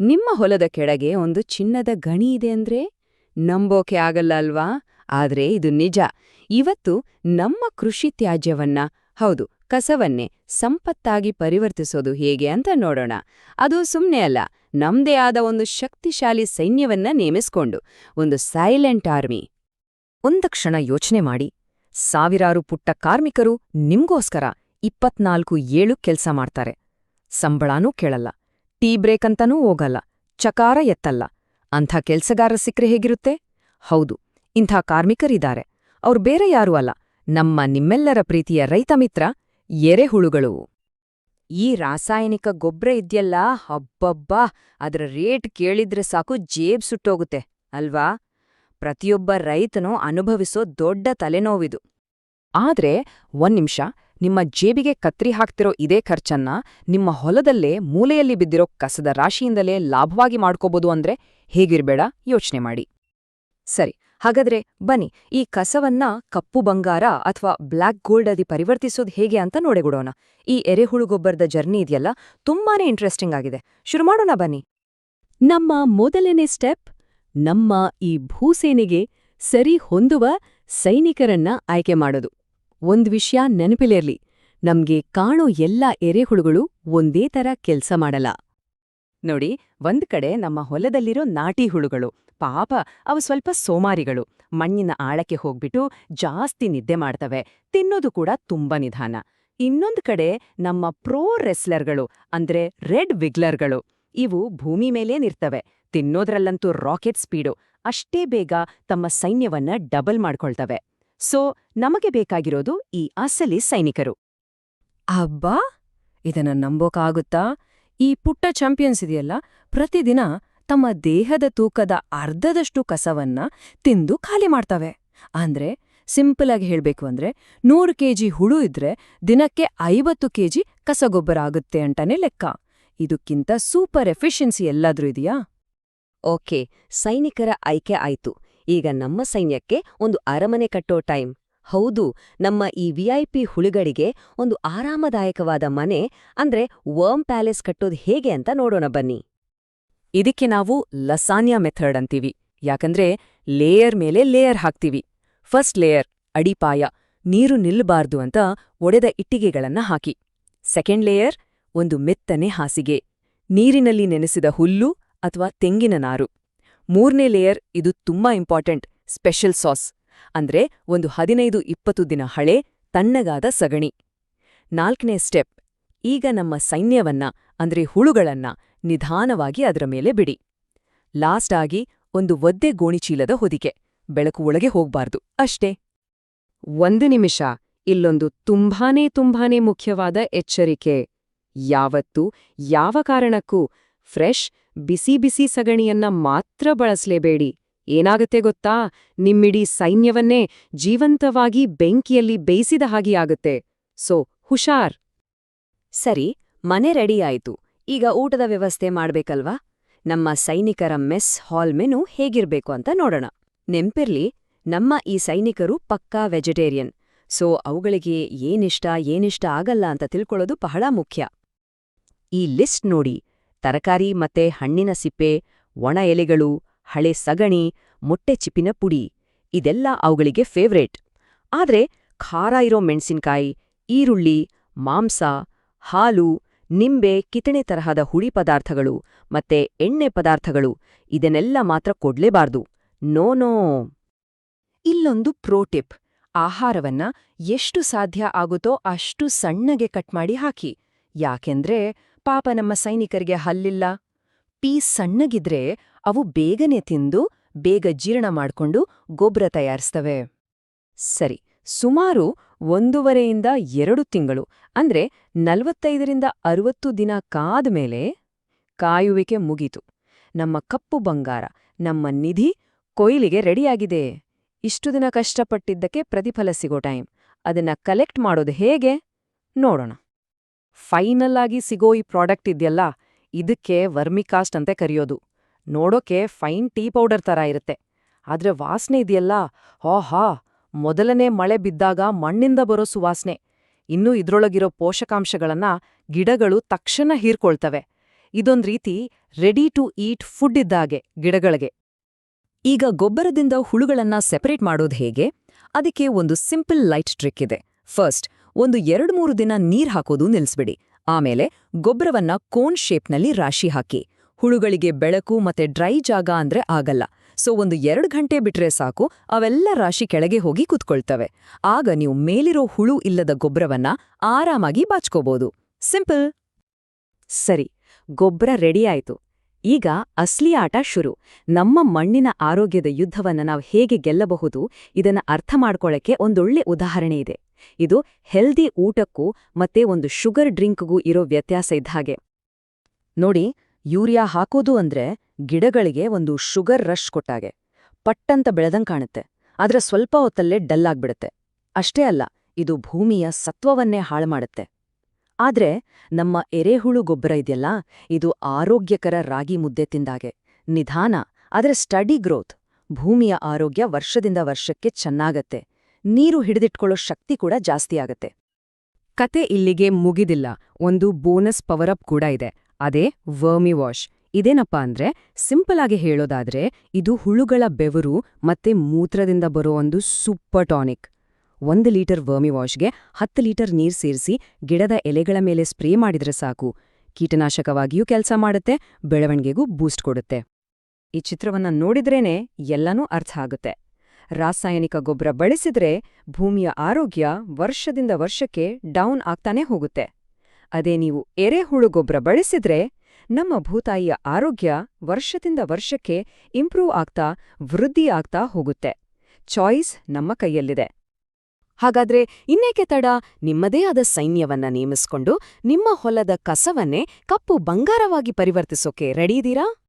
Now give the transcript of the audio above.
ನಿಮ್ಮ ಹೊಲದ ಕೆಳಗೆ ಒಂದು ಚಿನ್ನದ ಗಣಿ ಇದೆ ಅಂದ್ರೆ ನಂಬೋಕೆ ಆಗಲ್ಲ ಅಲ್ವಾ? ಆದ್ರೆ ಇದು ನಿಜ. ಇವತ್ತು ನಮ್ಮ ಕೃಷಿ ತ್ಯಾಜ್ಯವನ್ನ, ಹೌದು, ಕಸವನ್ನೇ ಸಂಪತ್ತಾಗಿ ಪರಿವರ್ತಿಸೋದು ಹೇಗೆ ಅಂತ ನೋಡೋಣ. ಅದು ಸುಮ್ಮನೆ ಅಲ್ಲ, ನಮ್ದೇ ಆದ ಒಂದು ಶಕ್ತಿಶಾಲಿ ಸೈನ್ಯವನ್ನ ನೇಮಿಸ್ಕೊಂಡು, ಒಂದು ಸೈಲೆಂಟ್ ಆರ್ಮಿ. ಒಂದು ಕ್ಷಣ ಯೋಚನೆ ಮಾಡಿ, ಸಾವಿರಾರು ಪುಟ್ಟ ಕಾರ್ಮಿಕರು ನಿಮ್ಗೋಸ್ಕರ ಇಪ್ಪತ್ನಾಲ್ಕು ಏಳು ಕೆಲ್ಸ ಮಾಡ್ತಾರೆ. ಸಂಬಳನೂ ಕೇಳಲ್ಲ. ಟೀ ಬ್ರೇಕ್ ಅಂತನೂ ಹೋಗಲ್ಲ. ಚಕಾರ ಎತ್ತಲ್ಲ. ಅಂಥ ಕೆಲ್ಸಗಾರ ಸಿಕ್ಕರೆ ಹೇಗಿರುತ್ತೆ? ಹೌದು, ಇಂಥ ಕಾರ್ಮಿಕರಿದ್ದಾರೆ. ಅವ್ರು ಬೇರೆ ಯಾರೂ ಅಲ್ಲ. ನಮ್ಮ ನಿಮ್ಮೆಲ್ಲರ ಪ್ರೀತಿಯ ರೈತ ಮಿತ್ರ, ಎರೆಹುಳುಗಳು. ಈ ರಾಸಾಯನಿಕ ಗೊಬ್ಬರ ಇದ್ಯಲ್ಲ? ಹಬ್ಬಬ್ಬಾ ಅದರ ರೇಟ್ ಕೇಳಿದ್ರೆ ಸಾಕು, ಜೇಬ್ ಸುಟ್ಟೋಗುತ್ತೆ, ಅಲ್ವಾ? ಪ್ರತಿಯೊಬ್ಬ ರೈತನೂ ಅನುಭವಿಸೋ ದೊಡ್ಡ ತಲೆನೋವಿದು. ಆದ್ರೆ, ಒಂದ್ ನಿಮಿಷ ನಿಮ್ಮ ಜೇಬಿಗೆ ಕತ್ರಿ ಹಾಕ್ತಿರೋ ಇದೇ ಖರ್ಚನ್ನ ನಿಮ್ಮ ಹೊಲದಲ್ಲೇ ಮೂಲೆಯಲ್ಲಿ ಬಿದ್ದಿರೋ ಕಸದ ರಾಶಿಯಿಂದಲೇ ಲಾಭವಾಗಿ ಮಾಡ್ಕೋಬೋದು ಅಂದ್ರೆ ಹೇಗಿರ್ಬೇಡ? ಯೋಚನೆ ಮಾಡಿ. ಸರಿ, ಹಾಗಾದ್ರೆ ಬನ್ನಿ, ಈ ಕಸವನ್ನ ಕಪ್ಪು ಬಂಗಾರ ಅಥವಾ ಬ್ಲ್ಯಾಕ್ ಗೋಲ್ಡ್ ಅದಿ ಪರಿವರ್ತಿಸೋದು ಹೇಗೆ ಅಂತ ನೋಡೆಗುಡೋಣ. ಈ ಎರೆಹುಳು ಗೊಬ್ಬರದ ಜರ್ನಿ ಇದೆಯಲ್ಲ, ತುಂಬಾನೇ ಇಂಟ್ರೆಸ್ಟಿಂಗ್ ಆಗಿದೆ. ಶುರು ಮಾಡೋಣ ಬನ್ನಿ. ನಮ್ಮ ಮೊದಲನೇ ಸ್ಟೆಪ್, ನಮ್ಮ ಈ ಭೂಸೇನೆಗೆ ಸರಿ ಹೊಂದುವ ಸೈನಿಕರನ್ನ ಆಯ್ಕೆ ಮಾಡೋದು. ಒಂದ್ ವಿಷಯ ನೆನಪಿಲಿರ್ಲಿ. ನಮ್ಗೆ ಕಾಣೋ ಎಲ್ಲ ಎರೆಹುಳುಗಳು ಒಂದೇ ತರ ಕೆಲ್ಸ ಮಾಡಲ್ಲ. ನೋಡಿ, ಒಂದ್ ಕಡೆ ನಮ್ಮ ಹೊಲದಲ್ಲಿರೋ ನಾಟಿ ಹುಳುಗಳು, ಪಾಪ ಅವು ಸ್ವಲ್ಪ ಸೋಮಾರಿಗಳು, ಮಣ್ಣಿನ ಆಳಕ್ಕೆ ಹೋಗ್ಬಿಟ್ಟು ಜಾಸ್ತಿ ನಿದ್ದೆ ಮಾಡ್ತವೆ, ತಿನ್ನೋದು ಕೂಡ ತುಂಬಾ ನಿಧಾನ. ಇನ್ನೊಂದು ಕಡೆ ನಮ್ಮ ಪ್ರೋ ರೆಸ್ಲರ್ಗಳು, ಅಂದ್ರೆ ರೆಡ್ ವಿಗ್ಲರ್ಗಳು, ಇವು ಭೂಮಿ ಮೇಲೇ ನಿರ್ತವೆ, ತಿನ್ನೋದ್ರಲ್ಲಂತೂ ರಾಕೆಟ್ ಸ್ಪೀಡು, ಅಷ್ಟೇ ಬೇಗ ತಮ್ಮ ಸೈನ್ಯವನ್ನ ಡಬಲ್ ಮಾಡ್ಕೊಳ್ತವೆ. ಸೊ ನಮಗೆ ಬೇಕಾಗಿರೋದು ಈ ಅಸಲಿ ಸೈನಿಕರು. ಅಬ್ಬಾ! ಇದನ್ನ ನಂಬೋಕಾಗುತ್ತಾ? ಈ ಪುಟ್ಟ ಚಾಂಪಿಯನ್ಸ್ ಇದೆಯಲ್ಲ ಪ್ರತಿದಿನ ತಮ್ಮ ದೇಹದ ತೂಕದ ಅರ್ಧದಷ್ಟು ಕಸವನ್ನ ತಿಂದು ಖಾಲಿ ಮಾಡ್ತವೆ. ಅಂದ್ರೆ ಸಿಂಪಲ್ ಆಗಿ ಹೇಳ್ಬೇಕು ಅಂದ್ರೆ ನೂರು ಕೆಜಿ ಹುಳು ಇದ್ರೆ ದಿನಕ್ಕೆ ಐವತ್ತು ಕೆಜಿ ಕಸಗೊಬ್ಬರ ಆಗುತ್ತೆ ಅಂತಾನೆ ಲೆಕ್ಕ. ಇದಕ್ಕಿಂತ ಸೂಪರ್ ಎಫಿಷಿಯನ್ಸಿ ಎಲ್ಲಾದ್ರೂ ಇದೆಯಾ? ಓಕೆ ಸೈನಿಕರ ಆಯ್ಕೆ ಆಯ್ತು. ಈಗ ನಮ್ಮ ಸೈನ್ಯಕ್ಕೆ ಒಂದು ಅರಮನೆ ಕಟ್ಟೋ ಟೈಮ್. ಹೌದು, ನಮ್ಮ ಈ ವಿಐಪಿ ಹುಳುಗಳಿಗೆ ಒಂದು ಆರಾಮದಾಯಕವಾದ ಮನೆ, ಅಂದ್ರೆ ವರ್ಮ್ ಪ್ಯಾಲೇಸ್ ಕಟ್ಟೋದು ಹೇಗೆ ಅಂತ ನೋಡೋಣ ಬನ್ನಿ. ಇದಕ್ಕೆ ನಾವು ಲಸಾನ್ಯಾ ಮೆಥಡ್ ಅಂತೀವಿ. ಯಾಕಂದ್ರೆ ಲೇಯರ್ ಮೇಲೆ ಲೇಯರ್ ಹಾಕ್ತೀವಿ. ಫಸ್ಟ್ ಲೇಯರ್, ಅಡಿಪಾಯ, ನೀರು ನಿಲ್ಲಬಾರ್ದು ಅಂತ ಒಡೆದ ಇಟ್ಟಿಗೆಗಳನ್ನ ಹಾಕಿ. ಸೆಕೆಂಡ್ ಲೇಯರ್, ಒಂದು ಮೆತ್ತನೆ ಹಾಸಿಗೆ, ನೀರಿನಲ್ಲಿ ನೆನೆಸಿದ ಹುಲ್ಲು ಅಥವಾ ತೆಂಗಿನ ನಾರು. ಮೂರನೇ ಲೇಯರ್ ಇದು ತುಂಬಾ ಇಂಪಾರ್ಟೆಂಟ್ ಸ್ಪೆಷಲ್ ಸಾಸ್ ಅಂದ್ರೆ ಒಂದು ಹದಿನೈದು ಇಪ್ಪತ್ತು ದಿನ ಹಳೆ, ತಣ್ಣಗಾದ ಸಗಣಿ. ನಾಲ್ಕನೇ ಸ್ಟೆಪ್ ಈಗ ನಮ್ಮ ಸೈನ್ಯವನ್ನ, ಅಂದ್ರೆ ಹುಳುಗಳನ್ನ, ನಿಧಾನವಾಗಿ ಅದರ ಮೇಲೆ ಬಿಡಿ. ಲಾಸ್ಟ್ ಆಗಿ ಒಂದು ಒದ್ದೆ ಗೋಣಿಚೀಲದ ಹೊದಿಕೆ, ಬೆಳಕು ಒಳಗೆ ಹೋಗ್ಬಾರ್ದು, ಅಷ್ಟೇ. ಒಂದು ನಿಮಿಷ, ಇಲ್ಲೊಂದು ತುಂಬಾನೇ ತುಂಬಾನೇ ಮುಖ್ಯವಾದ ಎಚ್ಚರಿಕೆ. ಯಾವತ್ತೂ, ಯಾವ ಕಾರಣಕ್ಕೂ ಫ್ರೆಶ್ ಬಿಸಿ ಬಿಸಿ ಸಗಣಿಯನ್ನ ಮಾತ್ರ ಬಳಸಲೇಬೇಡಿ. ಏನಾಗತ್ತೆ ಗೊತ್ತಾ? ನಿಮ್ಮಿಡೀ ಸೈನ್ಯವನ್ನೇ ಜೀವಂತವಾಗಿ ಬೆಂಕಿಯಲ್ಲಿ ಬೇಯಿಸಿದ ಹಾಗೆ ಆಗುತ್ತೆ. ಸೊ, ಹುಷಾರ್. ಸರಿ, ಮನೆ ರೆಡಿ ಆಯ್ತು. ಈಗ ಊಟದ ವ್ಯವಸ್ಥೆ ಮಾಡ್ಬೇಕಲ್ವಾ? ನಮ್ಮ ಸೈನಿಕರ ಮೆಸ್ ಹಾಲ್ ಮೆನು ಹೇಗಿರ್ಬೇಕು ಅಂತ ನೋಡೋಣ. ನೆನ್ಪಿರ್ಲಿ, ನಮ್ಮ ಈ ಸೈನಿಕರು ಪಕ್ಕಾ ವೆಜಿಟೇರಿಯನ್. ಸೊ, ಅವುಗಳಿಗೆ ಏನಿಷ್ಟ ಏನಿಷ್ಟ ಆಗಲ್ಲ ಅಂತ ತಿಳ್ಕೊಳ್ಳೋದು ಬಹಳ ಮುಖ್ಯ. ಈ ಲಿಸ್ಟ್ ನೋಡಿ. ತರಕಾರಿ ಮತ್ತೆ ಹಣ್ಣಿನ ಸಿಪ್ಪೆ, ಒಣ ಎಲೆಗಳು, ಹಳೆ ಸಗಣಿ, ಮೊಟ್ಟೆ ಚಿಪ್ಪಿನ ಪುಡಿ, ಇದೆಲ್ಲ ಅವುಗಳಿಗೆ ಫೇವ್ರೇಟ್ ಆದ್ರೆ ಖಾರ ಇರೋ ಮೆಣಸಿನ್ಕಾಯಿ, ಈರುಳ್ಳಿ, ಮಾಂಸ, ಹಾಲು, ನಿಂಬೆ ಕಿತಣೆ ತರಹದ ಹುಳಿ ಪದಾರ್ಥಗಳು ಮತ್ತೆ ಎಣ್ಣೆ ಪದಾರ್ಥಗಳು, ಇದನ್ನೆಲ್ಲ ಮಾತ್ರ ಕೊಡ್ಲೇಬಾರ್ದು. ನೋ ನೋ ಇಲ್ಲೊಂದು ಪ್ರೋಟಿಪ್ ಆಹಾರವನ್ನ ಎಷ್ಟು ಸಾಧ್ಯ ಆಗುತ್ತೋ ಅಷ್ಟು ಸಣ್ಣಗೆ ಕಟ್ ಮಾಡಿ ಹಾಕಿ. ಯಾಕೆಂದ್ರೆ ಪಾಪ ನಮ್ಮ ಸೈನಿಕರಿಗೆ ಹಲ್ಲಿಲ್ಲ. ಪೀಸ್ ಸಣ್ಣಗಿದ್ರೆ ಅವು ಬೇಗನೆ ತಿಂದು ಬೇಗ ಜೀರ್ಣ ಮಾಡ್ಕೊಂಡು ಗೊಬ್ಬರ ತಯಾರಿಸ್ತವೆ. ಸರಿ, ಸುಮಾರು ಒಂದೂವರೆಯಿಂದ ಎರಡು ತಿಂಗಳು, ಅಂದ್ರೆ ನಲವತ್ತೈದರಿಂದ ಅರವತ್ತು ದಿನ ಕಾದ್ಮೇಲೆ ಕಾಯುವಿಕೆ ಮುಗೀತು. ನಮ್ಮ ಕಪ್ಪು ಬಂಗಾರ, ನಮ್ಮ ನಿಧಿ ಕೊಯ್ಲಿಗೆ ರೆಡಿಯಾಗಿದೆ. ಇಷ್ಟು ದಿನ ಕಷ್ಟಪಟ್ಟಿದ್ದಕ್ಕೆ ಪ್ರತಿಫಲ ಸಿಗೋ ಟೈಮ್. ಅದನ್ನ ಕಲೆಕ್ಟ್ ಮಾಡೋದು ಹೇಗೆ? ನೋಡೋಣ. ಫೈನಲ್ ಆಗಿ ಸಿಗೋ ಈ ಪ್ರಾಡಕ್ಟ್ ಇದೆಯಲ್ಲ, ಇದಕ್ಕೆ ವರ್ಮಿಕಾಸ್ಟ್ ಅಂತ ಕರೆಯೋದು. ನೋಡೋಕೆ ಫೈನ್ ಟೀ ಪೌಡರ್ ತರ ಇರುತ್ತೆ. ಆದ್ರೆ ವಾಸನೆ ಇದೆಯಲ್ಲ ಹಾ ಮೊದಲನೇ ಮಳೆ ಬಿದ್ದಾಗ ಮಣ್ಣಿಂದ ಬರೋ ಸುವಾಸನೆ. ಇನ್ನೂ ಇದ್ರೊಳಗಿರೋ ಪೋಷಕಾಂಶಗಳನ್ನ ಗಿಡಗಳು ತಕ್ಷಣ ಹೀರ್ಕೊಳ್ತವೆ. ಇದೊಂದ್ ರೀತಿ ರೆಡಿ ಟು ಈಟ್ ಫುಡ್ ಇದ್ದಾಗೆ ಗಿಡಗಳಿಗೆ. ಈಗ ಗೊಬ್ಬರದಿಂದ ಹುಳುಗಳನ್ನ ಸೆಪರೇಟ್ ಮಾಡೋದು ಹೇಗೆ? ಅದಕ್ಕೆ ಒಂದು ಸಿಂಪಲ್ ಲೈಟ್ ಟ್ರಿಕ್ ಇದೆ. ಫಸ್ಟ್ ಒಂದು ಎರಡ್ಮೂರು ದಿನ ನೀರ್ ಹಾಕೋದು ನಿಲ್ಸ್ಬಿಡಿ. ಆಮೇಲೆ ಗೊಬ್ಬರವನ್ನ ಕೋನ್ ಶೇಪ್ನಲ್ಲಿ ರಾಶಿ ಹಾಕಿ. ಹುಳುಗಳಿಗೆ ಬೆಳಕು ಮತ್ತೆ ಡ್ರೈ ಜಾಗ ಅಂದ್ರೆ ಆಗಲ್ಲ. ಸೊ, ಒಂದು ಎರಡು ಗಂಟೆ ಬಿಟ್ರೆ ಸಾಕು, ಅವೆಲ್ಲ ರಾಶಿ ಕೆಳಗೆ ಹೋಗಿ ಕುತ್ಕೊಳ್ತವೆ. ಆಗ ನೀವು ಮೇಲಿರೋ ಹುಳು ಇಲ್ಲದ ಗೊಬ್ಬರವನ್ನ ಆರಾಮಾಗಿ ಬಾಚ್ಕೋಬಹುದು ಸಿಂಪಲ್. ಸರಿ, ಗೊಬ್ಬರ ರೆಡಿ ಈಗ ಅಸ್ಲಿ ಆಟ ಶುರು. ನಮ್ಮ ಮಣ್ಣಿನ ಆರೋಗ್ಯದ ಯುದ್ಧವನ್ನ ನಾವು ಹೇಗೆ ಗೆಲ್ಲಬಹುದು, ಇದನ್ನ ಅರ್ಥ ಮಾಡ್ಕೊಳ್ಳಕ್ಕೆ ಒಂದೊಳ್ಳೆ ಉದಾಹರಣೆ ಇದೆ. ಇದು ಹೆಲ್ದಿ ಊಟಕ್ಕೂ ಮತ್ತೆ ಒಂದು ಶುಗರ್ ಡ್ರಿಂಕ್ಗೂ ಇರೋ ವ್ಯತ್ಯಾಸ ಇದ್ದ ಹಾಗೆ. ನೋಡಿ, ಯೂರಿಯಾ ಹಾಕೋದು ಅಂದ್ರೆ ಗಿಡಗಳಿಗೆ ಒಂದು ಶುಗರ್ ರಶ್ ಕೊಟ್ಟಾಗೆ. ಪಟ್ಟಂತ ಬೆಳೆದಂಗ್ ಕಾಣುತ್ತೆ. ಆದ್ರೆ ಸ್ವಲ್ಪ ಹೊತ್ತಲ್ಲೇ ಡಲ್ ಆಗ್ಬಿಡುತ್ತೆ. ಅಷ್ಟೇ ಅಲ್ಲ, ಇದು ಭೂಮಿಯ ಸತ್ವವನ್ನೇ ಹಾಳು ಮಾಡುತ್ತೆ. ಆದ್ರೆ ನಮ್ಮ ಎರೆಹುಳು ಗೊಬ್ಬರ ಇದೆಯಲ್ಲ, ಇದು ಆರೋಗ್ಯಕರ ರಾಗಿ ಮುದ್ದೆ ತಿಂದಾಗೆ. ನಿಧಾನ, ಆದ್ರೆ ಸ್ಟಡಿ ಗ್ರೋತ್ ಭೂಮಿಯ ಆರೋಗ್ಯ ವರ್ಷದಿಂದ ವರ್ಷಕ್ಕೆ ಚೆನ್ನಾಗತ್ತೆ. ನೀರು ಹಿಡಿದಿಟ್ಕೊಳ್ಳೋ ಶಕ್ತಿ ಕೂಡ ಜಾಸ್ತಿ ಆಗತ್ತೆ. ಕತೆ ಇಲ್ಲಿಗೆ ಮುಗಿದಿಲ್ಲ. ಒಂದು ಬೋನಸ್ ಪವರ್ ಅಪ್ ಕೂಡ ಇದೆ. ಅದೇ ವರ್ಮಿ ವಾಶ್. ಇದೇನಪ್ಪ ಅಂದ್ರೆ, ಸಿಂಪಲ್ ಆಗಿ ಹೇಳೋದಾದ್ರೆ, ಇದು ಹುಳುಗಳ ಬೆವರು ಮತ್ತೆ ಮೂತ್ರದಿಂದ ಬರೋ ಒಂದು ಸೂಪರ್ ಟಾನಿಕ್. ಒಂದು ಲೀಟರ್ ವರ್ಮಿ ವಾಶ್ಗೆ ಹತ್ತು ಲೀಟರ್ ನೀರು ಸೇರಿಸಿ ಗಿಡದ ಎಲೆಗಳ ಮೇಲೆ ಸ್ಪ್ರೇ ಮಾಡಿದ್ರೆ ಸಾಕು. ಕೀಟನಾಶಕವಾಗಿಯೂ ಕೆಲಸ ಮಾಡುತ್ತೆ, ಬೆಳವಣಿಗೆಗೂ ಬೂಸ್ಟ್ ಕೊಡುತ್ತೆ. ಈ ಚಿತ್ರವನ್ನ ನೋಡಿದ್ರೇನೆ ಎಲ್ಲನೂ ಅರ್ಥ ಆಗುತ್ತೆ. ರಾಸಾಯನಿಕ ಗೊಬ್ಬರ ಬಳಸಿದ್ರೆ ಭೂಮಿಯ ಆರೋಗ್ಯ ವರ್ಷದಿಂದ ವರ್ಷಕ್ಕೆ ಡೌನ್ ಆಗ್ತಾನೆ ಹೋಗುತ್ತೆ. ಅದೇ ನೀವು ಎರೆಹುಳು ಗೊಬ್ಬರ ಬಳಸಿದ್ರೆ ನಮ್ಮ ಭೂತಾಯಿಯ ಆರೋಗ್ಯ ವರ್ಷದಿಂದ ವರ್ಷಕ್ಕೆ ಇಂಪ್ರೂವ್ ಆಗ್ತಾ, ವೃದ್ಧಿ ಆಗ್ತಾ ಹೋಗುತ್ತೆ. ಚಾಯ್ಸ್ ನಮ್ಮ ಕೈಯಲ್ಲಿದೆ. ಹಾಗಾದ್ರೆ ಇನ್ನೇಕೆ ತಡ? ನಿಮ್ಮದೇ ಆದ ಸೈನ್ಯವನ್ನ ನೇಮಿಸ್ಕೊಂಡು ನಿಮ್ಮ ಹೊಲದ ಕಸವನ್ನೇ ಕಪ್ಪು ಬಂಗಾರವಾಗಿ ಪರಿವರ್ತಿಸೋಕೆ ರೆಡಿ ಇದೀರಾ